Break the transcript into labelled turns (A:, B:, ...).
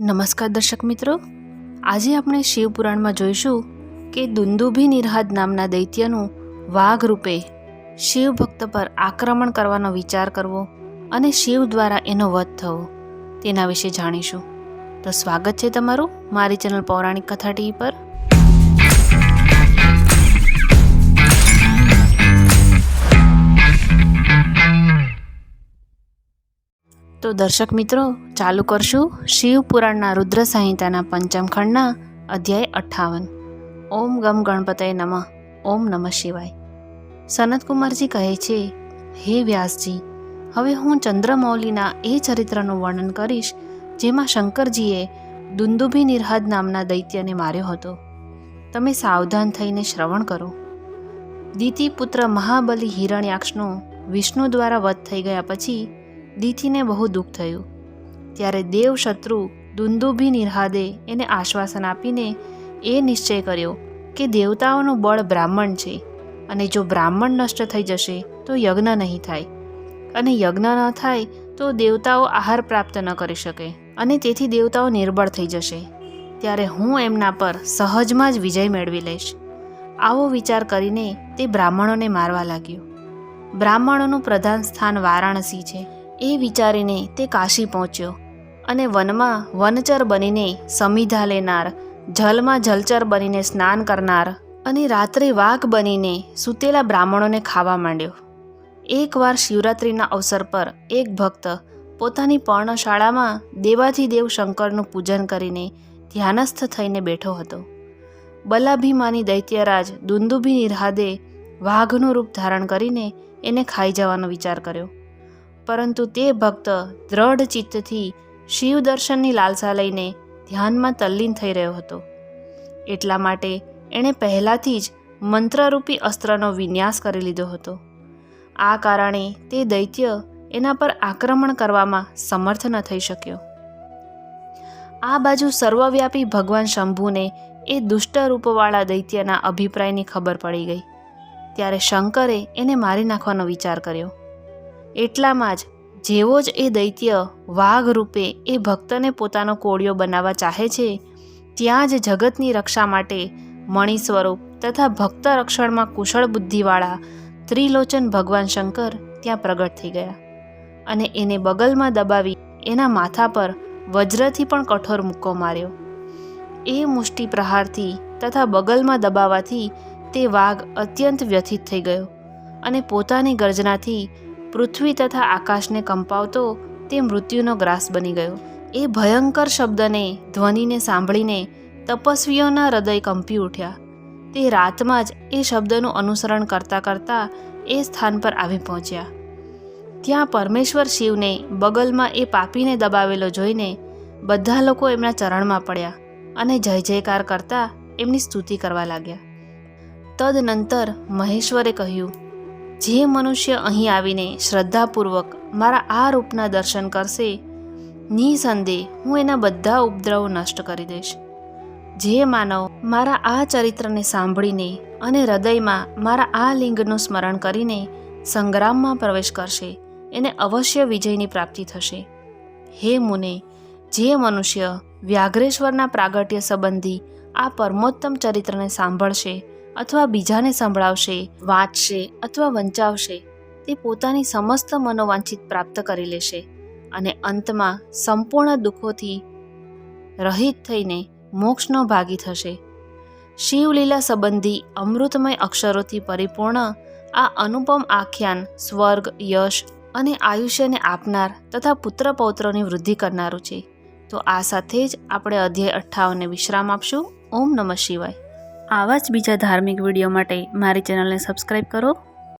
A: નમસ્કાર દર્શક મિત્રો. આજે આપણે શિવપુરાણમાં જોઈશું કે દુંદુભી નિર્હાદ નામના દૈત્યનું વાઘ રૂપે શિવ ભક્ત પર આક્રમણ કરવાનો વિચાર કરવો અને શિવ દ્વારા એનો વધ થવો, તેના વિશે જાણીશું. તો સ્વાગત છે તમારું મારી ચેનલ પૌરાણિક કથા ટીવી પર. તો દર્શક મિત્રો, ચાલુ કરશું શિવ પુરાણના રુદ્ર સંહિતાના પંચમ ખંડના અધ્યાય અઠ્ઠાવન. ઓમ ગમ ગણપતય નમઃ. ઓમ નમઃ શિવાય. સનતકુમારજી કહે છે, હે વ્યાસજી, હવે હું ચંદ્રમૌલીના એ ચરિત્રનું વર્ણન કરીશ, જેમાં શંકરજીએ દુંદુભી નિર્હાદ નામના દૈત્યને માર્યો હતો. તમે સાવધાન થઈને શ્રવણ કરો. દિતિપુત્ર મહાબલી હિરણ્યાક્ષનો વિષ્ણુ દ્વારા વધ થઈ ગયા પછી દીથીને બહુ દુઃખ થયું. ત્યારે દેવ શત્રુ દુંદુભી નિર્હાદે એને આશ્વાસન આપીને એ નિશ્ચય કર્યો કે દેવતાઓનું બળ બ્રાહ્મણ છે અને જો બ્રાહ્મણ નષ્ટ થઈ જશે તો યજ્ઞ નહીં થાય. અને યજ્ઞ ન થાય તો દેવતાઓ આહાર પ્રાપ્ત ન કરી શકે અને તેથી દેવતાઓ નિર્બળ થઈ જશે. ત્યારે હું એમના પર સહજમાં જ વિજય મેળવી લઈશ. આવો વિચાર કરીને તે બ્રાહ્મણોને મારવા લાગ્યો. બ્રાહ્મણોનું પ્રધાન સ્થાન વારાણસી છે. એ વિચારીને તે કાશી પહોંચ્યો અને વનમાં વનચર બનીને સમિધા લેનાર, જલમાં જલચર બનીને સ્નાન કરનાર અને રાત્રે વાઘ બનીને સૂતેલા બ્રાહ્મણોને ખાવા માંડ્યો. એકવાર શિવરાત્રિના અવસર પર એક ભક્ત પોતાની પર્ણશાળામાં દેવાધિદેવ શંકરનું પૂજન કરીને ધ્યાનસ્થ થઈને બેઠો હતો. બલાભિમાની દૈત્યરાજ દુંદુભી નિર્હાદે વાઘનું રૂપ ધારણ કરીને એને ખાઈ જવાનો વિચાર કર્યો. પરંતુ તે ભક્ત દ્રઢ ચિત્તથી શિવ દર્શનની લાલસા લઈને ધ્યાનમાં તલ્લીન થઈ રહ્યો હતો. એટલા માટે એણે પહેલાંથી જ મંત્રરૂપી અસ્ત્રનો વિન્યાસ કરી લીધો હતો. આ કારણે તે દૈત્ય એના પર આક્રમણ કરવામાં સમર્થ ન થઈ શક્યો. આ બાજુ સર્વવ્યાપી ભગવાન શંભુને એ દુષ્ટ રૂપવાળા દૈત્યના અભિપ્રાયની ખબર પડી ગઈ. ત્યારે શંકરે એને મારી નાખવાનો વિચાર કર્યો. એટલામાં જ જેવો જ એ દૈત્ય વાઘ રૂપે એ ભક્તને પોતાનો કોળિયો બનાવવા ચાહે છે, ત્યાં જ જગતની રક્ષા માટે મણિ સ્વરૂપ તથા ભક્ત રક્ષણમાં કુશળ બુદ્ધિવાળા ત્રિલોચન ભગવાન શંકર ત્યાં પ્રગટ થઈ ગયા અને એને બગલમાં દબાવી એના માથા પર વજ્રથી પણ કઠોર મુક્કો માર્યો. એ મુષ્ટિ પ્રહારથી તથા બગલમાં દબાવાથી તે વાઘ અત્યંત વ્યથિત થઈ ગયો અને પોતાની ગર્જનાથી પૃથ્વી તથા આકાશને કંપાવતો તે મૃત્યુનો ગ્રાસ બની ગયો. એ ભયંકર શબ્દને, ધ્વનિને સાંભળીને તપસ્વીઓના હૃદય કંપી ઉઠ્યા. તે રાતમાં જ એ શબ્દનું અનુસરણ કરતાં કરતાં એ સ્થાન પર આવી પહોંચ્યા. ત્યાં પરમેશ્વર શિવને બગલમાં એ પાપીને દબાવેલો જોઈને બધા લોકો એમના ચરણમાં પડ્યા અને જય જયકાર કરતા એમની સ્તુતિ કરવા લાગ્યા. તદનંતર મહેશ્વરે કહ્યું જે મનુષ્ય અહીં આવીને શ્રદ્ધાપૂર્વક મારા આ રૂપના દર્શન કરશે, નિસંદેહ હું એના બધા ઉપદ્રવો નષ્ટ કરી દઈશ. જે માનવ મારા આ ચરિત્રને સાંભળીને અને હૃદયમાં મારા આ લિંગનું સ્મરણ કરીને સંગ્રામમાં પ્રવેશ કરશે, એને અવશ્ય વિજયની પ્રાપ્તિ થશે. હે મુને, જે મનુષ્ય વ્યાઘ્રેશ્વરના પ્રાગટ્ય સંબંધી આ પરમોત્તમ ચરિત્રને સાંભળશે અથવા બીજાને સંભળાવશે, વાંચશે અથવા વંચાવશે, તે પોતાની સમસ્ત મનોવાંછિત પ્રાપ્ત કરી લેશે અને અંતમાં સંપૂર્ણ દુઃખોથી રહિત થઈને મોક્ષનો ભાગી થશે. શિવલીલા સંબંધી અમૃતમય અક્ષરોથી પરિપૂર્ણ આ અનુપમ આખ્યાન સ્વર્ગ, યશ અને આયુષ્યને આપનાર તથા પુત્ર પૌત્રોની વૃદ્ધિ કરનારું છે. તો આ સાથે જ આપણે અધ્યાય અઠ્ઠાવનને વિશ્રામ આપશું. ઓમ નમઃ શિવાય. આવા જ બીજા ધાર્મિક વીડિયો માટે મારી ચેનલને સબસ્ક્રાઈબ કરો.